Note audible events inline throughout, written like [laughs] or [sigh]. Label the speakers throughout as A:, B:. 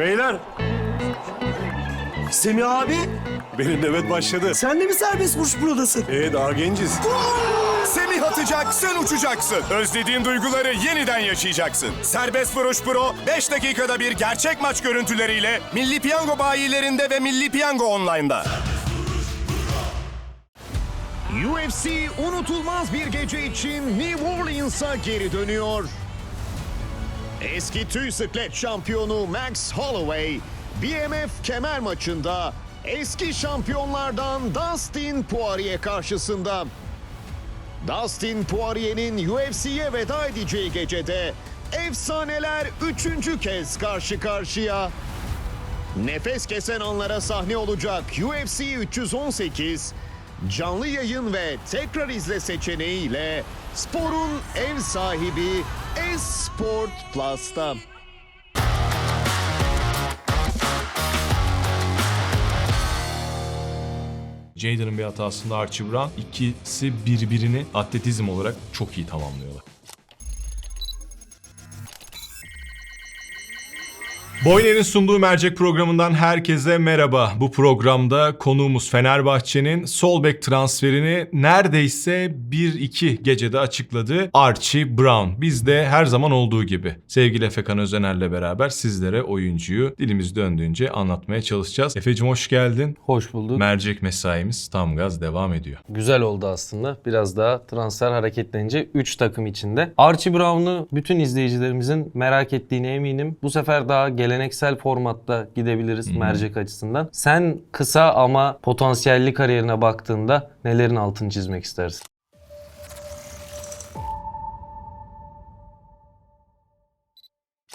A: Beyler
B: Semih abi
A: benim nöbet başladı.
B: sen de mi serbest vuruş buradasın?
A: Ee daha genciz.
C: Semih atacak, sen uçacaksın. Özlediğin duyguları yeniden yaşayacaksın. Serbest Vuruş Pro 5 dakikada bir gerçek maç görüntüleriyle Milli Piyango bayilerinde ve Milli Piyango Online'da.
D: UFC unutulmaz bir gece için New Orleans'a geri dönüyor. Eski tüy sıklet şampiyonu Max Holloway, BMF kemer maçında eski şampiyonlardan Dustin Poirier karşısında. Dustin Poirier'in UFC'ye veda edeceği gecede efsaneler üçüncü kez karşı karşıya. Nefes kesen anlara sahne olacak UFC 318 canlı yayın ve tekrar izle seçeneğiyle sporun ev sahibi Esport Plus'ta.
E: Jaden'ın bir hatasında Archie Brown ikisi birbirini atletizm olarak çok iyi tamamlıyorlar. Boyner'in sunduğu mercek programından herkese merhaba. Bu programda konuğumuz Fenerbahçe'nin sol bek transferini neredeyse 1-2 gecede açıkladı Archie Brown. Biz de her zaman olduğu gibi sevgili Efekan Özener'le beraber sizlere oyuncuyu dilimiz döndüğünce anlatmaya çalışacağız. Efe'cim hoş geldin.
F: Hoş bulduk.
E: Mercek mesaimiz tam gaz devam ediyor.
F: Güzel oldu aslında. Biraz daha transfer hareketlenince 3 takım içinde. Archie Brown'u bütün izleyicilerimizin merak ettiğine eminim. Bu sefer daha geleneksel formatta gidebiliriz mercek açısından. Sen kısa ama potansiyelli kariyerine baktığında nelerin altını çizmek istersin?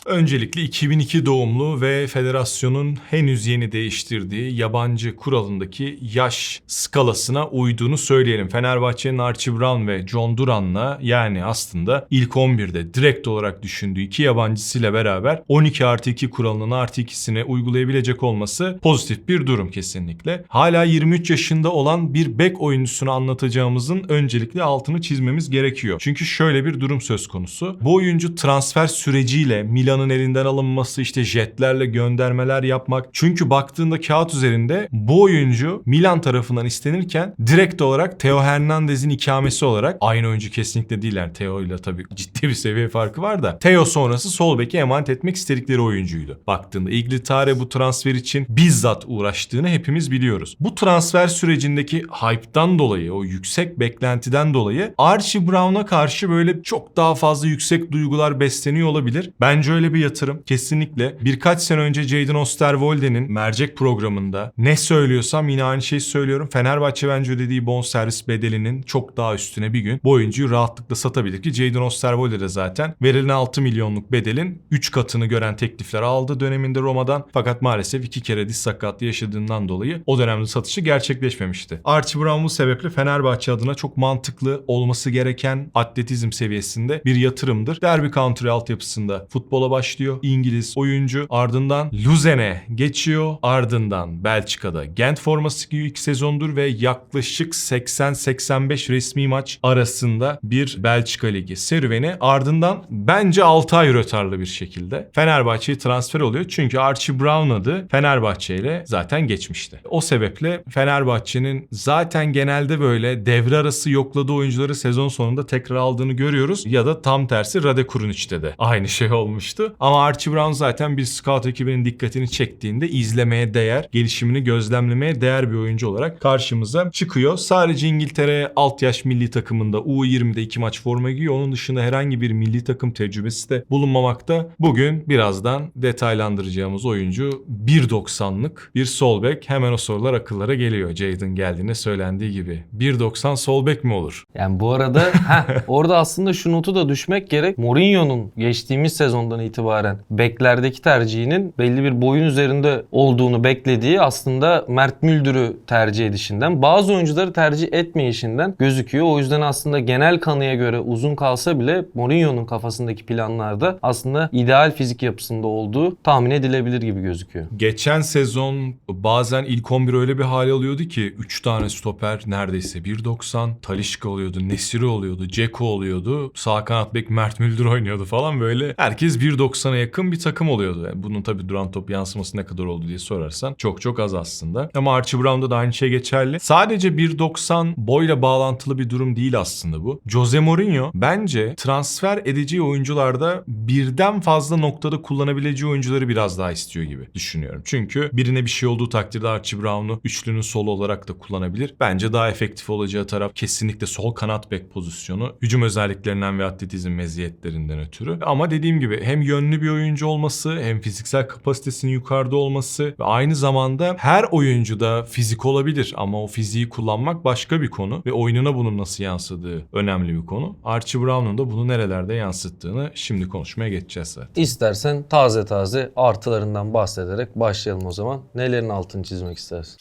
E: Öncelikle 2002 doğumlu ve federasyonun henüz yeni değiştirdiği yabancı kuralındaki yaş skalasına uyduğunu söyleyelim. Fenerbahçe'nin Archie Brown ve John Duran'la yani aslında ilk 11'de direkt olarak düşündüğü iki yabancısıyla beraber 12 artı 2 kuralının artı 2'sine uygulayabilecek olması pozitif bir durum kesinlikle. Hala 23 yaşında olan bir bek oyuncusunu anlatacağımızın öncelikle altını çizmemiz gerekiyor. Çünkü şöyle bir durum söz konusu. Bu oyuncu transfer süreciyle Milan'ın elinden alınması işte jetlerle göndermeler yapmak. Çünkü baktığında kağıt üzerinde bu oyuncu Milan tarafından istenirken direkt olarak Theo Hernandez'in ikamesi olarak aynı oyuncu kesinlikle değil yani Theo ile tabii ciddi bir seviye farkı var da Theo sonrası sol beki emanet etmek istedikleri oyuncuydu. Baktığında İglitare bu transfer için bizzat uğraştığını hepimiz biliyoruz. Bu transfer sürecindeki hype'dan dolayı o yüksek beklentiden dolayı Archie Brown'a karşı böyle çok daha fazla yüksek duygular besleniyor olabilir. Bence öyle bir yatırım kesinlikle. Birkaç sene önce Jadon Osterwolde'nin mercek programında ne söylüyorsam yine aynı şeyi söylüyorum. Fenerbahçe bence ödediği bonservis bedelinin çok daha üstüne bir gün bu oyuncuyu rahatlıkla satabilir ki Jadon Osterwolde de zaten verilen 6 milyonluk bedelin 3 katını gören teklifler aldı döneminde Roma'dan. Fakat maalesef iki kere diz sakatlığı yaşadığından dolayı o dönemde satışı gerçekleşmemişti. Archie Brown bu sebeple Fenerbahçe adına çok mantıklı olması gereken atletizm seviyesinde bir yatırımdır. Derby Country altyapısında futbola başlıyor. İngiliz oyuncu ardından Luzern'e geçiyor. Ardından Belçika'da Gent forması giyiyor ilk sezondur ve yaklaşık 80-85 resmi maç arasında bir Belçika Ligi serüveni. Ardından bence 6 ay rötarlı bir şekilde Fenerbahçe'ye transfer oluyor. Çünkü Archie Brown adı Fenerbahçe ile zaten geçmişti. O sebeple Fenerbahçe'nin zaten genelde böyle devre arası yokladığı oyuncuları sezon sonunda tekrar aldığını görüyoruz. Ya da tam tersi Rade Kurunić'te de aynı şey olmuştu. Ama Archie Brown zaten bir scout ekibinin dikkatini çektiğinde izlemeye değer, gelişimini gözlemlemeye değer bir oyuncu olarak karşımıza çıkıyor. Sadece İngiltere alt yaş milli takımında U20'de iki maç forma giyiyor. Onun dışında herhangi bir milli takım tecrübesi de bulunmamakta. Bugün birazdan detaylandıracağımız oyuncu 1.90'lık bir sol bek. Hemen o sorular akıllara geliyor. Jadon geldiğinde söylendiği gibi. 1.90 sol bek mi olur?
F: Yani bu arada [laughs] heh, orada aslında şu notu da düşmek gerek. Mourinho'nun geçtiğimiz sezondan itibaren beklerdeki tercihinin belli bir boyun üzerinde olduğunu beklediği aslında Mert Müldür'ü tercih edişinden, bazı oyuncuları tercih etmeyişinden gözüküyor. O yüzden aslında genel kanıya göre uzun kalsa bile Mourinho'nun kafasındaki planlarda aslında ideal fizik yapısında olduğu tahmin edilebilir gibi gözüküyor.
E: Geçen sezon bazen ilk 11 öyle bir hale alıyordu ki 3 tane stoper neredeyse 1.90. Talişka oluyordu, Nesiri oluyordu, Ceko oluyordu. Sağ kanat bek Mert Müldür oynuyordu falan böyle. Herkes 1.90 1.90'a yakın bir takım oluyordu. Yani bunun tabii duran top yansıması ne kadar oldu diye sorarsan çok çok az aslında. Ama Archie Brown'da da aynı şey geçerli. Sadece 1.90 boyla bağlantılı bir durum değil aslında bu. Jose Mourinho bence transfer edeceği oyuncularda birden fazla noktada kullanabileceği oyuncuları biraz daha istiyor gibi düşünüyorum. Çünkü birine bir şey olduğu takdirde Archie Brown'u üçlünün solu olarak da kullanabilir. Bence daha efektif olacağı taraf kesinlikle sol kanat bek pozisyonu. Hücum özelliklerinden ve atletizm meziyetlerinden ötürü. Ama dediğim gibi hem yönlü bir oyuncu olması hem fiziksel kapasitesinin yukarıda olması ve aynı zamanda her oyuncuda fizik olabilir ama o fiziği kullanmak başka bir konu ve oyununa bunun nasıl yansıdığı önemli bir konu. Archie Brown'un da bunu nerelerde yansıttığını şimdi konuşmaya geçeceğiz zaten.
F: İstersen taze taze artılarından bahsederek başlayalım o zaman. Nelerin altını çizmek istersin?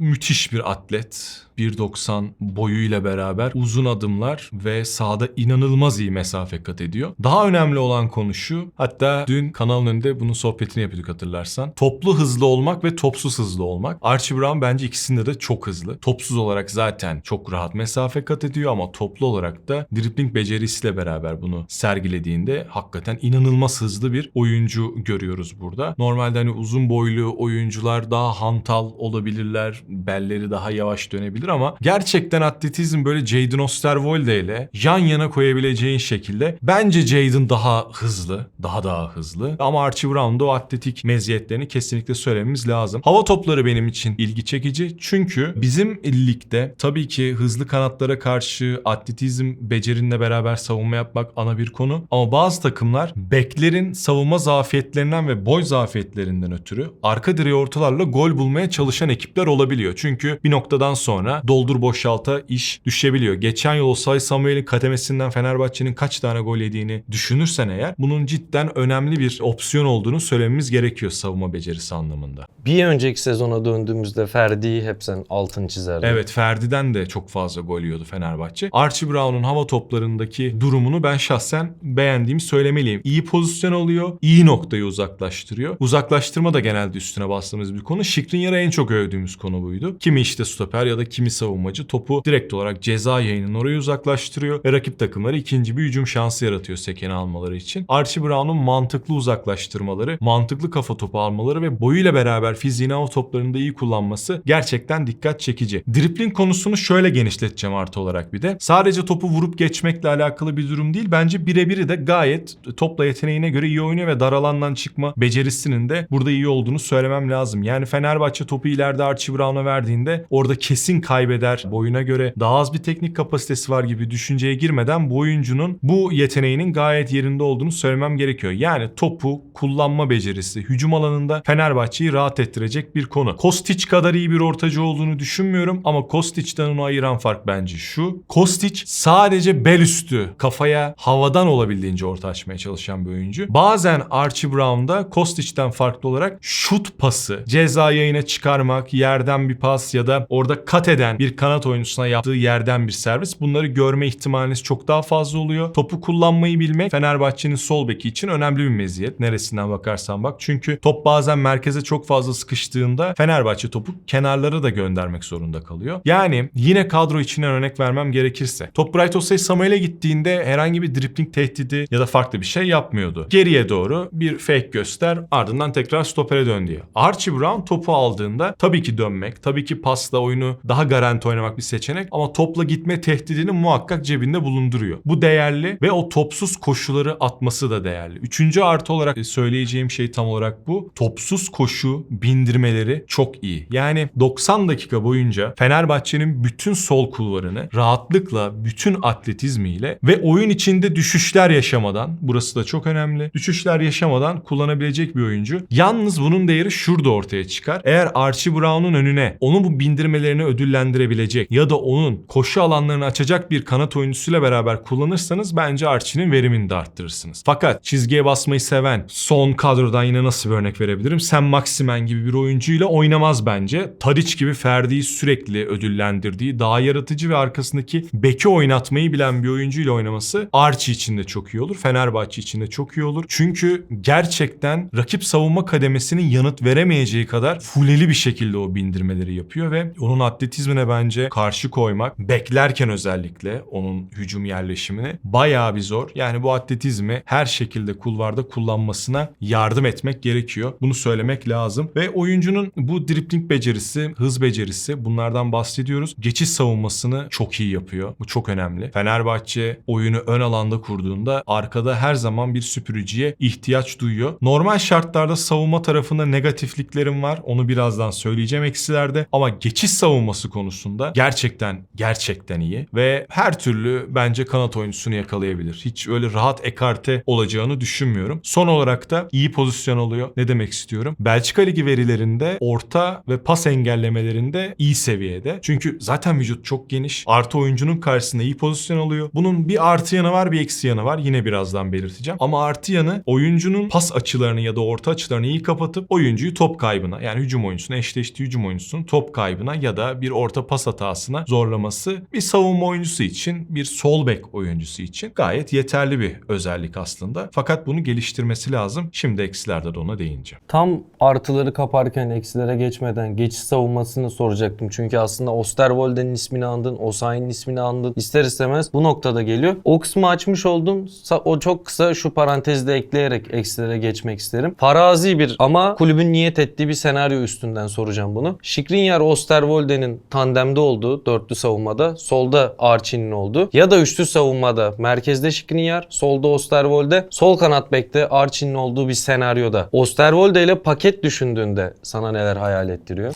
E: müthiş bir atlet. 1.90 boyuyla beraber uzun adımlar ve sahada inanılmaz iyi mesafe kat ediyor. Daha önemli olan konu şu. Hatta dün kanalın önünde bunun sohbetini yapıyorduk hatırlarsan. Toplu hızlı olmak ve topsuz hızlı olmak. Archie Brown bence ikisinde de çok hızlı. Topsuz olarak zaten çok rahat mesafe kat ediyor ama toplu olarak da dribbling becerisiyle beraber bunu sergilediğinde hakikaten inanılmaz hızlı bir oyuncu görüyoruz burada. Normalde hani uzun boylu oyuncular daha hantal olabilirler. Belleri daha yavaş dönebilir ama gerçekten atletizm böyle Jadon Osterwolde ile yan yana koyabileceğin şekilde bence Jadon daha hızlı, daha daha hızlı ama Archie Brown'da o atletik meziyetlerini kesinlikle söylememiz lazım. Hava topları benim için ilgi çekici çünkü bizim ligde tabii ki hızlı kanatlara karşı atletizm becerinle beraber savunma yapmak ana bir konu ama bazı takımlar beklerin savunma zafiyetlerinden ve boy zafiyetlerinden ötürü arka direğe ortalarla gol bulmaya çalışan ekipler olabiliyor. Çünkü bir noktadan sonra doldur boşalta iş düşebiliyor. Geçen yıl Osay Samuel'in kademesinden Fenerbahçe'nin kaç tane gol yediğini düşünürsen eğer bunun cidden önemli bir opsiyon olduğunu söylememiz gerekiyor savunma becerisi anlamında.
F: Bir önceki sezona döndüğümüzde Ferdi'yi hep sen altını çizerdin.
E: Evet Ferdi'den de çok fazla gol yiyordu Fenerbahçe. Archie Brown'un hava toplarındaki durumunu ben şahsen beğendiğimi söylemeliyim. İyi pozisyon alıyor, iyi noktayı uzaklaştırıyor. Uzaklaştırma da genelde üstüne bastığımız bir konu. Şikrinyar'a en çok övdüğümüz konu buydu. Kimi işte stoper ya da kimi savunmacı topu direkt olarak ceza yayının oraya uzaklaştırıyor ve rakip takımları ikinci bir hücum şansı yaratıyor sekeni almaları için. Archie Brown'un mantıklı uzaklaştırmaları, mantıklı kafa topu almaları ve boyuyla beraber fiziğini hava toplarında iyi kullanması gerçekten dikkat çekici. Dribbling konusunu şöyle genişleteceğim artı olarak bir de. Sadece topu vurup geçmekle alakalı bir durum değil. Bence birebiri de gayet topla yeteneğine göre iyi oynuyor ve dar alandan çıkma becerisinin de burada iyi olduğunu söylemem lazım. Yani Fenerbahçe topu ileride Archie Brown'a verdiğinde orada kesin kaybeder. Boyuna göre daha az bir teknik kapasitesi var gibi düşünceye girmeden bu oyuncunun bu yeteneğinin gayet yerinde olduğunu söylemem gerekiyor. Yani topu kullanma becerisi, hücum alanında Fenerbahçe'yi rahat ettirecek bir konu. Kostić kadar iyi bir ortacı olduğunu düşünmüyorum ama Kostić'ten onu ayıran fark bence şu. Kostić sadece bel üstü kafaya havadan olabildiğince orta açmaya çalışan bir oyuncu. Bazen Archie Brown'da Kostić'ten farklı olarak şut pası, ceza yayına çıkarmak, yerden bir pas ya da orada kat eden bir kanat oyuncusuna yaptığı yerden bir servis. Bunları görme ihtimaliniz çok daha fazla oluyor. Topu kullanmayı bilmek Fenerbahçe'nin sol beki için önemli bir meziyet. Neresinden bakarsan bak. Çünkü top bazen merkeze çok fazla sıkıştığında Fenerbahçe topu kenarlara da göndermek zorunda kalıyor. Yani yine kadro içinden örnek vermem gerekirse. Top Bright Osay Samuel'e gittiğinde herhangi bir dribbling tehdidi ya da farklı bir şey yapmıyordu. Geriye doğru bir fake göster ardından tekrar stopere dön diye. Archie Brown topu aldığında tabii ki dönmek, tabii ki pasla oyunu daha garanti oynamak bir seçenek ama topla gitme tehdidini muhakkak cebinde bulunduruyor. Bu değerli ve o topsuz koşuları atması da değerli. Üçüncü artı olarak söyleyeceğim şey tam olarak bu. Topsuz koşu bindirmeleri çok iyi. Yani 90 dakika boyunca Fenerbahçe'nin bütün sol kulvarını rahatlıkla bütün atletizmiyle ve oyun içinde düşüşler yaşamadan burası da çok önemli. Düşüşler yaşamadan kullanabilecek bir oyuncu. Yalnız bunun değeri şurada ortaya çıkar. Eğer Archie Brown'un önüne onun bu bindirmelerini ödüllendirebilecek ya da onun koşu alanlarını açacak bir kanat oyuncusuyla beraber kullanırsanız bence Archie'nin verimini de arttırırsınız. Fakat çizgiye basmayı seven son kadrodan yine nasıl bir örnek verebilirim? Sam Maximen gibi bir oyuncuyla oynamaz bence. Tadic gibi Ferdi'yi sürekli ödüllendirdiği, daha yaratıcı ve arkasındaki beki oynatmayı bilen bir oyuncuyla oynaması Archie için de çok iyi olur. Fenerbahçe için de çok iyi olur. Çünkü gerçekten rakip savunma kademesinin yanıt veremeyeceği kadar fuleli bir şekilde o bindirme güncellemeleri yapıyor ve onun atletizmine bence karşı koymak beklerken özellikle onun hücum yerleşimini bayağı bir zor. Yani bu atletizmi her şekilde kulvarda kullanmasına yardım etmek gerekiyor. Bunu söylemek lazım ve oyuncunun bu dripling becerisi, hız becerisi bunlardan bahsediyoruz. Geçiş savunmasını çok iyi yapıyor. Bu çok önemli. Fenerbahçe oyunu ön alanda kurduğunda arkada her zaman bir süpürücüye ihtiyaç duyuyor. Normal şartlarda savunma tarafında negatifliklerim var. Onu birazdan söyleyeceğim eksilerde. Ama geçiş savunması konusunda gerçekten gerçekten iyi ve her türlü bence kanat oyuncusunu yakalayabilir. Hiç öyle rahat ekarte olacağını düşünmüyorum. Son olarak da iyi pozisyon oluyor. Ne demek istiyorum? Belçika Ligi verilerinde orta ve pas engellemelerinde iyi seviyede. Çünkü zaten vücut çok geniş. Artı oyuncunun karşısında iyi pozisyon alıyor. Bunun bir artı yanı var bir eksi yanı var. Yine birazdan belirteceğim. Ama artı yanı oyuncunun pas açılarını ya da orta açılarını iyi kapatıp oyuncuyu top kaybına yani hücum oyuncusuna eşleştiği hücum oyuncusunun top kaybına ya da bir orta pas hatasına zorlaması bir savunma oyuncusu için bir sol bek oyuncusu için gayet yeterli bir özellik aslında. Fakat bunu geliştirmesi lazım. Şimdi eksilerde de ona değineceğim.
F: Tam artıları kaparken eksilere geçmeden geçiş savunmasını soracaktım. Çünkü aslında Osterwolde'nin ismini andın, Osayi'nin ismini andın. İster istemez bu noktada geliyor. O kısmı açmış oldum. O çok kısa şu parantezde ekleyerek eksilere geçmek isterim. Farazi bir ama kulübün niyet ettiği bir senaryo üstünden soracağım bunu. Skriniar Osterwolde'nin tandemde olduğu dörtlü savunmada solda Arçin'in olduğu ya da üçlü savunmada merkezde Skriniar, solda Osterwolde, sol kanat bekte Arçin'in olduğu bir senaryoda Osterwolde ile paket düşündüğünde sana neler hayal ettiriyor?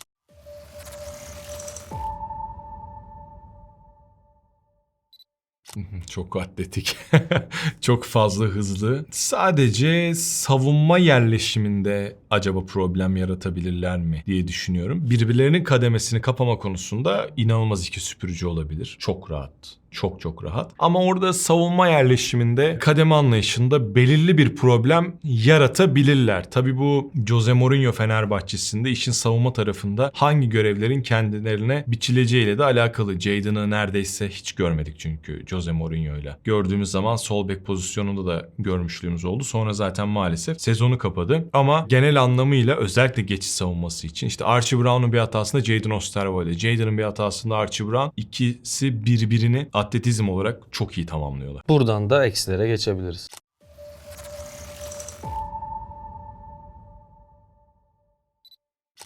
F: [laughs]
E: Çok atletik. [laughs] Çok fazla hızlı. Sadece savunma yerleşiminde acaba problem yaratabilirler mi diye düşünüyorum. Birbirlerinin kademesini kapama konusunda inanılmaz iki süpürücü olabilir. Çok rahat. Çok çok rahat. Ama orada savunma yerleşiminde kademe anlayışında belirli bir problem yaratabilirler. Tabii bu Jose Mourinho Fenerbahçe'sinde işin savunma tarafında hangi görevlerin kendilerine biçileceğiyle de alakalı. Jadon'ı neredeyse hiç görmedik çünkü Jose Mourinho ile. Gördüğümüz zaman sol bek pozisyonunda da görmüşlüğümüz oldu. Sonra zaten maalesef sezonu kapadı. Ama genel anlamıyla özellikle geçiş savunması için işte Archie Brown'un bir hatasında Jadon Osterwolde, Jadon'ın bir hatasında Archie Brown ikisi birbirini atletizm olarak çok iyi tamamlıyorlar.
F: Buradan da eksilere geçebiliriz.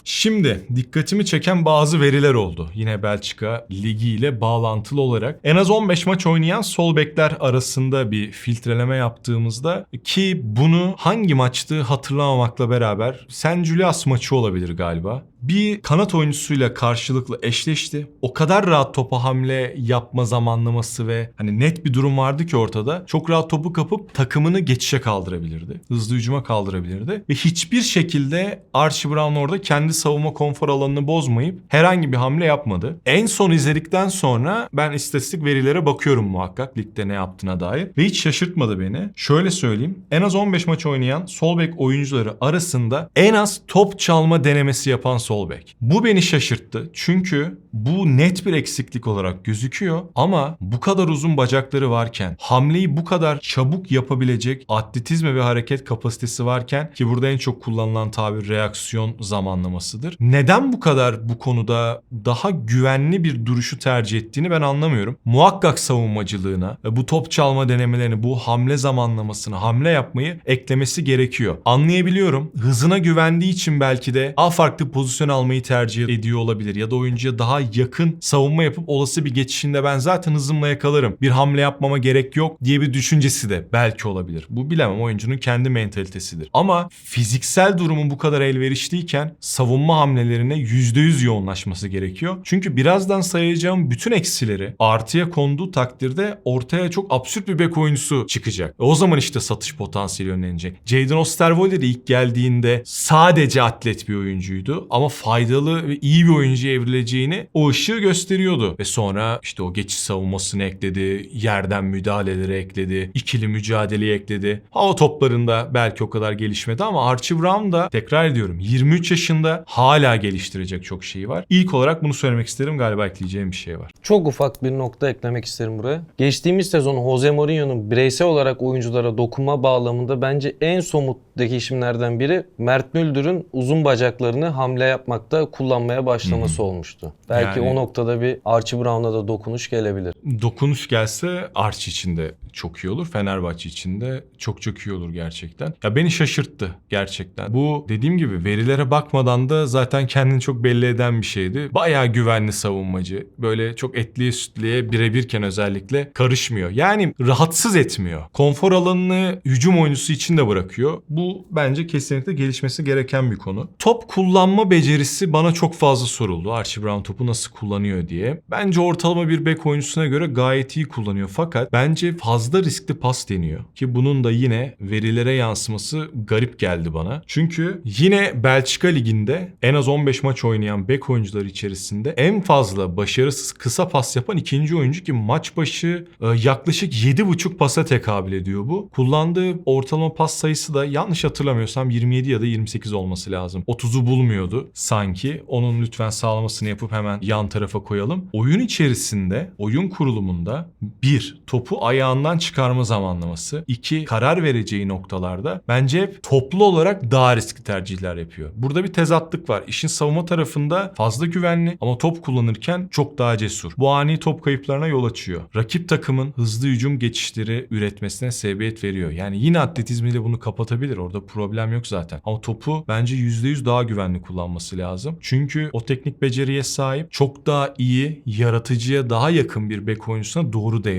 E: Şimdi dikkatimi çeken bazı veriler oldu. Yine Belçika Ligi ile bağlantılı olarak. En az 15 maç oynayan sol bekler arasında bir filtreleme yaptığımızda ki bunu hangi maçtı hatırlamamakla beraber Sen Julius maçı olabilir galiba. Bir kanat oyuncusuyla karşılıklı eşleşti. O kadar rahat topa hamle yapma zamanlaması ve hani net bir durum vardı ki ortada. Çok rahat topu kapıp takımını geçişe kaldırabilirdi. Hızlı hücuma kaldırabilirdi. Ve hiçbir şekilde Archie Brown orada kendi savunma konfor alanını bozmayıp herhangi bir hamle yapmadı. En son izledikten sonra ben istatistik verilere bakıyorum muhakkak ligde ne yaptığına dair. Ve hiç şaşırtmadı beni. Şöyle söyleyeyim. En az 15 maç oynayan sol bek oyuncuları arasında en az top çalma denemesi yapan sol bek. Bu beni şaşırttı. Çünkü bu net bir eksiklik olarak gözüküyor ama bu kadar uzun bacakları varken, hamleyi bu kadar çabuk yapabilecek atletizme ve hareket kapasitesi varken ki burada en çok kullanılan tabir reaksiyon zamanlamasıdır. Neden bu kadar bu konuda daha güvenli bir duruşu tercih ettiğini ben anlamıyorum. Muhakkak savunmacılığına bu top çalma denemelerini, bu hamle zamanlamasını, hamle yapmayı eklemesi gerekiyor. Anlayabiliyorum. Hızına güvendiği için belki de daha farklı pozisyon almayı tercih ediyor olabilir ya da oyuncuya daha yakın savunma yapıp olası bir geçişinde ben zaten hızımla yakalarım. Bir hamle yapmama gerek yok diye bir düşüncesi de belki olabilir. Bu bilemem oyuncunun kendi mentalitesidir. Ama fiziksel durumu bu kadar elverişliyken savunma hamlelerine %100 yoğunlaşması gerekiyor. Çünkü birazdan sayacağım bütün eksileri artıya konduğu takdirde ortaya çok absürt bir bek oyuncusu çıkacak. E o zaman işte satış potansiyeli önlenecek. Jadon Osterwolde de ilk geldiğinde sadece atlet bir oyuncuydu ama faydalı ve iyi bir oyuncuya evrileceğini o ışığı gösteriyordu. Ve sonra işte o geçiş savunmasını ekledi, yerden müdahaleleri ekledi, ikili mücadeleyi ekledi. Hava toplarında belki o kadar gelişmedi ama Archie Brown da tekrar ediyorum 23 yaşında hala geliştirecek çok şeyi var. İlk olarak bunu söylemek isterim galiba ekleyeceğim bir şey var.
F: Çok ufak bir nokta eklemek isterim buraya. Geçtiğimiz sezon Jose Mourinho'nun bireysel olarak oyunculara dokunma bağlamında bence en somut değişimlerden biri Mert Müldür'ün uzun bacaklarını hamle yapmakta kullanmaya başlaması olmuştu. Belki
E: Yani-
F: o noktada bir Archie Brown'a da dokunuş gelebilir.
E: Dokunuş gelse Arch için de çok iyi olur. Fenerbahçe için de çok çok iyi olur gerçekten. Ya beni şaşırttı gerçekten. Bu dediğim gibi verilere bakmadan da zaten kendini çok belli eden bir şeydi. Bayağı güvenli savunmacı. Böyle çok etliye sütlüye birebirken özellikle karışmıyor. Yani rahatsız etmiyor. Konfor alanını hücum oyuncusu için de bırakıyor. Bu bence kesinlikle gelişmesi gereken bir konu. Top kullanma becerisi bana çok fazla soruldu. Archie Brown topu nasıl kullanıyor diye. Bence ortalama bir bek oyuncusuna göre gayet iyi kullanıyor. Fakat bence fazla riskli pas deniyor. Ki bunun da yine verilere yansıması garip geldi bana. Çünkü yine Belçika Ligi'nde en az 15 maç oynayan bek oyuncuları içerisinde en fazla başarısız kısa pas yapan ikinci oyuncu ki maç başı e, yaklaşık 7,5 pasa tekabül ediyor bu. Kullandığı ortalama pas sayısı da yanlış hatırlamıyorsam 27 ya da 28 olması lazım. 30'u bulmuyordu sanki. Onun lütfen sağlamasını yapıp hemen yan tarafa koyalım. Oyun içerisinde, oyun kurulumunda bir, topu ayağından çıkarma zamanlaması. iki karar vereceği noktalarda bence hep toplu olarak daha riskli tercihler yapıyor. Burada bir tezatlık var. İşin savunma tarafında fazla güvenli ama top kullanırken çok daha cesur. Bu ani top kayıplarına yol açıyor. Rakip takımın hızlı hücum geçişleri üretmesine sebebiyet veriyor. Yani yine atletizmiyle bunu kapatabilir. Orada problem yok zaten. Ama topu bence %100 daha güvenli kullanması lazım. Çünkü o teknik beceriye sahip çok daha iyi, yaratıcıya daha yakın bir bek oyuncusuna doğru da.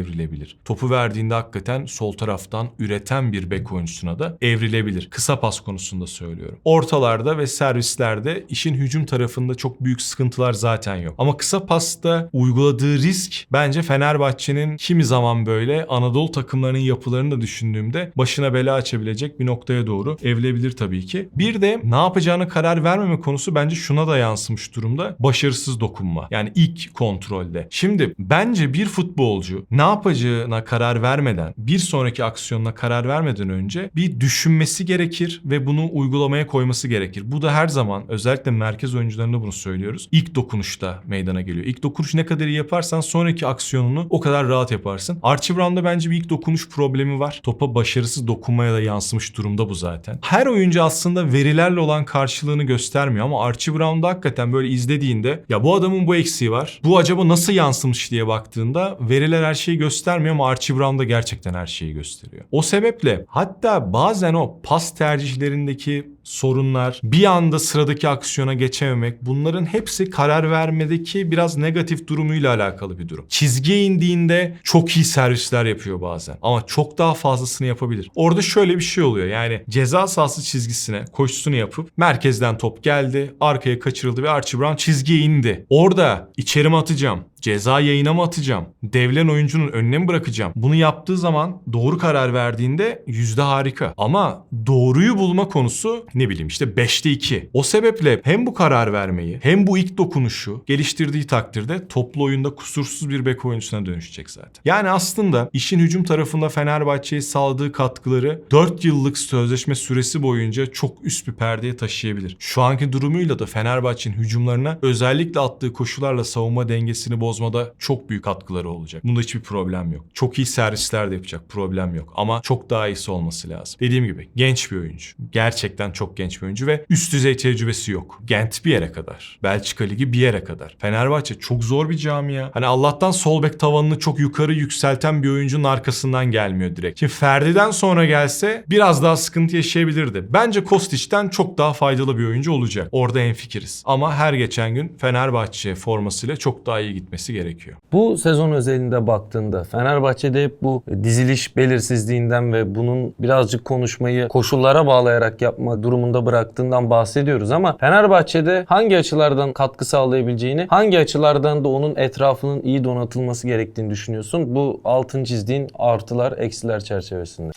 E: Topu verdiğinde hakikaten sol taraftan üreten bir bek oyuncusuna da evrilebilir. Kısa pas konusunda söylüyorum. Ortalarda ve servislerde işin hücum tarafında çok büyük sıkıntılar zaten yok. Ama kısa pasta uyguladığı risk bence Fenerbahçe'nin kimi zaman böyle Anadolu takımlarının yapılarını da düşündüğümde başına bela açabilecek bir noktaya doğru evrilebilir tabii ki. Bir de ne yapacağını karar vermeme konusu bence şuna da yansımış durumda. Başarısız dokunma. Yani ilk kontrolde. Şimdi bence bir futbolcu ne yapacağına karar vermeden, bir sonraki aksiyonuna karar vermeden önce bir düşünmesi gerekir ve bunu uygulamaya koyması gerekir. Bu da her zaman özellikle merkez oyuncularında bunu söylüyoruz. İlk dokunuşta meydana geliyor. İlk dokunuş ne kadar iyi yaparsan sonraki aksiyonunu o kadar rahat yaparsın. Archie Brown'da bence bir ilk dokunuş problemi var. Topa başarısız dokunmaya da yansımış durumda bu zaten. Her oyuncu aslında verilerle olan karşılığını göstermiyor ama Archie Brown'da hakikaten böyle izlediğinde ya bu adamın bu eksiği var. Bu acaba nasıl yansımış diye baktığında veriler her şeyi göstermiyor ama Archie Brown'da gerçekten her şeyi gösteriyor. O sebeple hatta bazen o pas tercihlerindeki sorunlar, bir anda sıradaki aksiyona geçememek bunların hepsi karar vermedeki biraz negatif durumuyla alakalı bir durum. Çizgiye indiğinde çok iyi servisler yapıyor bazen ama çok daha fazlasını yapabilir. Orada şöyle bir şey oluyor yani ceza sahası çizgisine koşusunu yapıp merkezden top geldi, arkaya kaçırıldı ve Archie Brown çizgiye indi. Orada içeri mi atacağım? Ceza yayına mı atacağım? Devlen oyuncunun önüne mi bırakacağım? Bunu yaptığı zaman doğru karar verdiğinde yüzde harika. Ama doğruyu bulma konusu ne bileyim işte 5'te 2. O sebeple hem bu karar vermeyi hem bu ilk dokunuşu geliştirdiği takdirde toplu oyunda kusursuz bir bek oyuncusuna dönüşecek zaten. Yani aslında işin hücum tarafında Fenerbahçe'ye sağladığı katkıları 4 yıllık sözleşme süresi boyunca çok üst bir perdeye taşıyabilir. Şu anki durumuyla da Fenerbahçe'nin hücumlarına özellikle attığı koşularla savunma dengesini bozmada çok büyük katkıları olacak. Bunda hiçbir problem yok. Çok iyi servisler de yapacak problem yok. Ama çok daha iyisi olması lazım. Dediğim gibi genç bir oyuncu. Gerçekten çok genç bir oyuncu ve üst düzey tecrübesi yok. Gent bir yere kadar. Belçika Ligi bir yere kadar. Fenerbahçe çok zor bir camia. Hani Allah'tan sol bek tavanını çok yukarı yükselten bir oyuncunun arkasından gelmiyor direkt. Şimdi Ferdi'den sonra gelse biraz daha sıkıntı yaşayabilirdi. Bence Kostic'ten çok daha faydalı bir oyuncu olacak. Orada hemfikiriz. Ama her geçen gün Fenerbahçe formasıyla çok daha iyi gitmesi gerekiyor.
F: Bu sezon özelinde baktığında Fenerbahçe'de hep bu diziliş belirsizliğinden ve bunun birazcık konuşmayı koşullara bağlayarak yapma durumunda bıraktığından bahsediyoruz ama Fenerbahçe'de hangi açılardan katkı sağlayabileceğini, hangi açılardan da onun etrafının iyi donatılması gerektiğini düşünüyorsun. Bu altın çizdiğin artılar, eksiler çerçevesinde.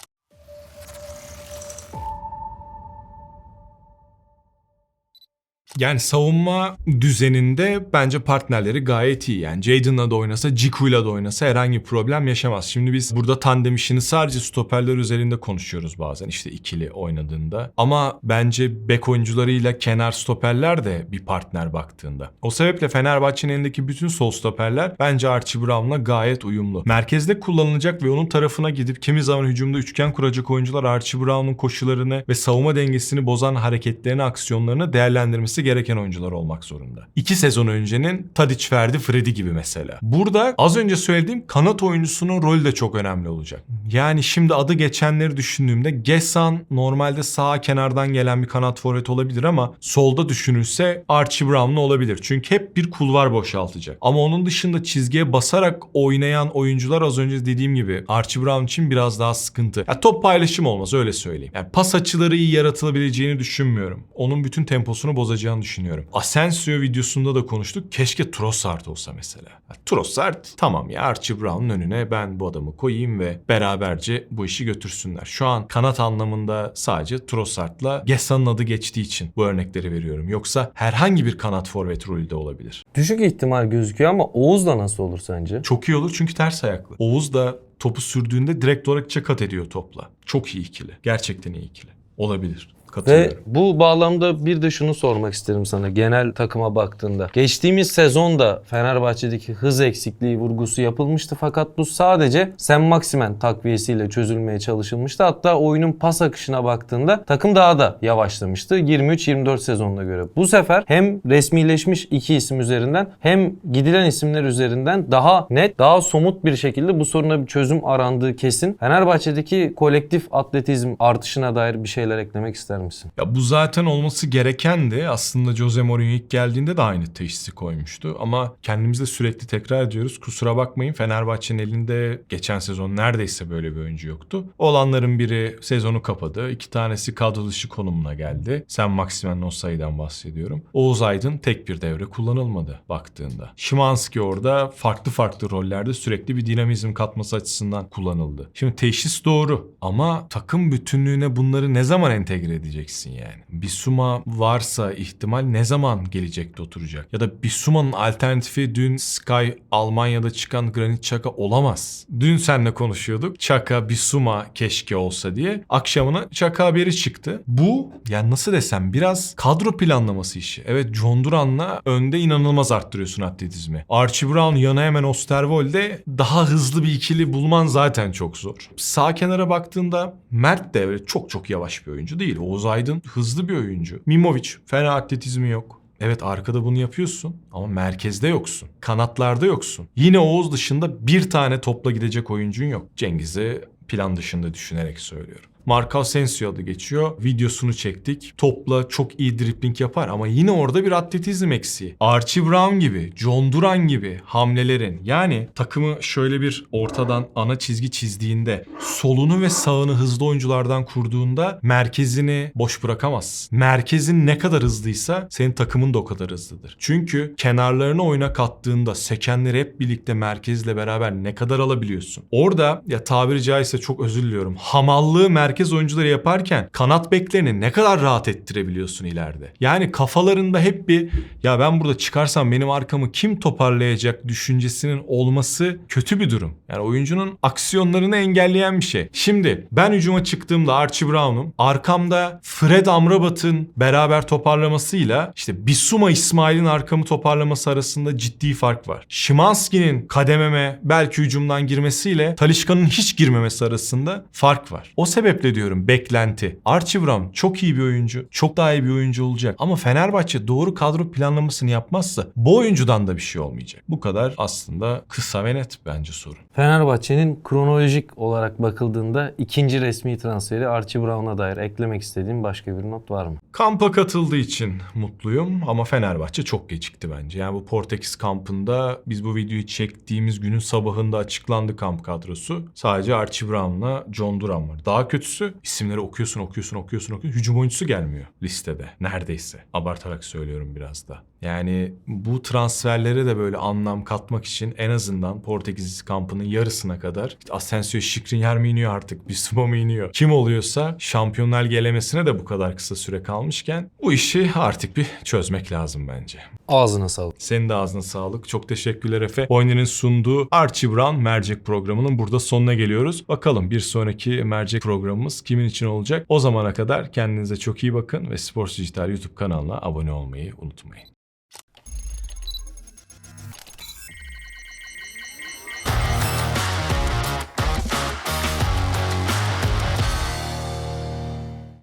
E: Yani savunma düzeninde bence partnerleri gayet iyi. Yani Jaden'la da oynasa, Ciku'yla da oynasa herhangi bir problem yaşamaz. Şimdi biz burada tandem işini sadece stoperler üzerinde konuşuyoruz bazen işte ikili oynadığında. Ama bence bek oyuncularıyla kenar stoperler de bir partner baktığında. O sebeple Fenerbahçe'nin elindeki bütün sol stoperler bence Archie Brown'la gayet uyumlu. Merkezde kullanılacak ve onun tarafına gidip kimi zaman hücumda üçgen kuracak oyuncular Archie Brown'un koşularını ve savunma dengesini bozan hareketlerini, aksiyonlarını değerlendirmesi gelmesi gereken oyuncular olmak zorunda. İki sezon öncenin Tadic, Ferdi, Freddy gibi mesela. Burada az önce söylediğim kanat oyuncusunun rolü de çok önemli olacak. Yani şimdi adı geçenleri düşündüğümde Gesan normalde sağ kenardan gelen bir kanat forvet olabilir ama solda düşünülse Archie Brown'lu olabilir. Çünkü hep bir kulvar boşaltacak. Ama onun dışında çizgiye basarak oynayan oyuncular az önce dediğim gibi Archie Brown için biraz daha sıkıntı. Ya top paylaşım olmaz öyle söyleyeyim. Yani pas açıları iyi yaratılabileceğini düşünmüyorum. Onun bütün temposunu bozacağını düşünüyorum. Asensio videosunda da konuştuk. Keşke Trossard olsa mesela. Ya Trossard tamam ya Archie Brown'un önüne ben bu adamı koyayım ve beraberce bu işi götürsünler. Şu an kanat anlamında sadece Trossard'la Gessan'ın adı geçtiği için bu örnekleri veriyorum. Yoksa herhangi bir kanat forvet rolü de olabilir.
F: Düşük ihtimal gözüküyor ama Oğuz da nasıl olur sence?
E: Çok iyi olur çünkü ters ayaklı. Oğuz da topu sürdüğünde direkt olarak çakat ediyor topla. Çok iyi ikili. Gerçekten iyi ikili. Olabilir.
F: Ve bu bağlamda bir de şunu sormak isterim sana genel takıma baktığında. Geçtiğimiz sezonda Fenerbahçe'deki hız eksikliği vurgusu yapılmıştı fakat bu sadece Sen Maximen takviyesiyle çözülmeye çalışılmıştı. Hatta oyunun pas akışına baktığında takım daha da yavaşlamıştı 23-24 sezonuna göre. Bu sefer hem resmileşmiş iki isim üzerinden hem gidilen isimler üzerinden daha net, daha somut bir şekilde bu soruna bir çözüm arandığı kesin. Fenerbahçe'deki kolektif atletizm artışına dair bir şeyler eklemek ister misin?
E: Ya bu zaten olması gerekendi. Aslında Jose Mourinho ilk geldiğinde de aynı teşhisi koymuştu. Ama kendimiz sürekli tekrar ediyoruz. Kusura bakmayın Fenerbahçe'nin elinde geçen sezon neredeyse böyle bir oyuncu yoktu. Olanların biri sezonu kapadı. İki tanesi kadro dışı konumuna geldi. Sen Maximen Osayi'den bahsediyorum. Oğuz Aydın tek bir devre kullanılmadı baktığında. Şimanski orada farklı farklı rollerde sürekli bir dinamizm katması açısından kullanıldı. Şimdi teşhis doğru ama takım bütünlüğüne bunları ne zaman entegre edeceksin yani? Bisuma varsa ihtimal ne zaman gelecekte oturacak? Ya da Bisuma'nın alternatifi dün Sky Almanya'da çıkan Granit Xhaka olamaz. Dün seninle konuşuyorduk. Xhaka, Bisuma keşke olsa diye. Akşamına Xhaka haberi çıktı. Bu yani nasıl desem biraz kadro planlaması işi. Evet John Duran'la önde inanılmaz arttırıyorsun atletizmi. Archie Brown yana hemen Osterwolde daha hızlı bir ikili bulman zaten çok zor. Sağ kenara baktığında Mert de çok çok yavaş bir oyuncu değil. Oğuz Aydın hızlı bir oyuncu. Mimovic fena atletizmi yok. Evet arkada bunu yapıyorsun ama merkezde yoksun. Kanatlarda yoksun. Yine Oğuz dışında bir tane topla gidecek oyuncun yok. Cengiz'i plan dışında düşünerek söylüyorum. Marco Asensio adı geçiyor. Videosunu çektik. Topla çok iyi dripling yapar ama yine orada bir atletizm eksiği. Archie Brown gibi, John Duran gibi hamlelerin yani takımı şöyle bir ortadan ana çizgi çizdiğinde solunu ve sağını hızlı oyunculardan kurduğunda merkezini boş bırakamazsın. Merkezin ne kadar hızlıysa senin takımın da o kadar hızlıdır. Çünkü kenarlarını oyuna kattığında sekenleri hep birlikte merkezle beraber ne kadar alabiliyorsun? Orada ya tabiri caizse çok özür diliyorum. Hamallığı merkez oyuncuları yaparken kanat beklerini ne kadar rahat ettirebiliyorsun ileride? Yani kafalarında hep bir ya ben burada çıkarsam benim arkamı kim toparlayacak düşüncesinin olması kötü bir durum. Yani oyuncunun aksiyonlarını engelleyen bir şey. Şimdi ben hücuma çıktığımda Archie Brown'um. Arkamda Fred Amrabat'ın beraber toparlamasıyla işte Bisuma İsmail'in arkamı toparlaması arasında ciddi fark var. Şimanski'nin kadememe belki hücumdan girmesiyle Talişka'nın hiç girmemesi arasında fark var. O sebeple diyorum beklenti. Archie Brown çok iyi bir oyuncu. Çok daha iyi bir oyuncu olacak. Ama Fenerbahçe doğru kadro planlamasını yapmazsa bu oyuncudan da bir şey olmayacak. Bu kadar aslında kısa ve net bence sorun.
F: Fenerbahçe'nin kronolojik olarak bakıldığında ikinci resmi transferi Archie Brown'a dair eklemek istediğim başka bir not var mı?
E: Kampa katıldığı için mutluyum ama Fenerbahçe çok gecikti bence. Yani bu Portekiz kampında biz bu videoyu çektiğimiz günün sabahında açıklandı kamp kadrosu. Sadece Archie Brown'la John Duran var. Daha kötüsü isimleri okuyorsun okuyorsun okuyorsun okuyorsun. Hücum oyuncusu gelmiyor listede neredeyse. Abartarak söylüyorum biraz da. Yani bu transferlere de böyle anlam katmak için en azından Portekiz kampının yarısına kadar işte Asensio Skriniar mı iniyor artık Bisuma mı iniyor? Kim oluyorsa Şampiyonlar gelemesine de bu kadar kısa süre kalmışken bu işi artık bir çözmek lazım bence.
F: Ağzına sağlık.
E: Senin de ağzına sağlık. Çok teşekkürler Efe. Oyunun sunduğu Archie Brown Mercek programının burada sonuna geliyoruz. Bakalım bir sonraki Mercek programımız kimin için olacak? O zamana kadar kendinize çok iyi bakın ve Sports Dijital YouTube kanalına abone olmayı unutmayın.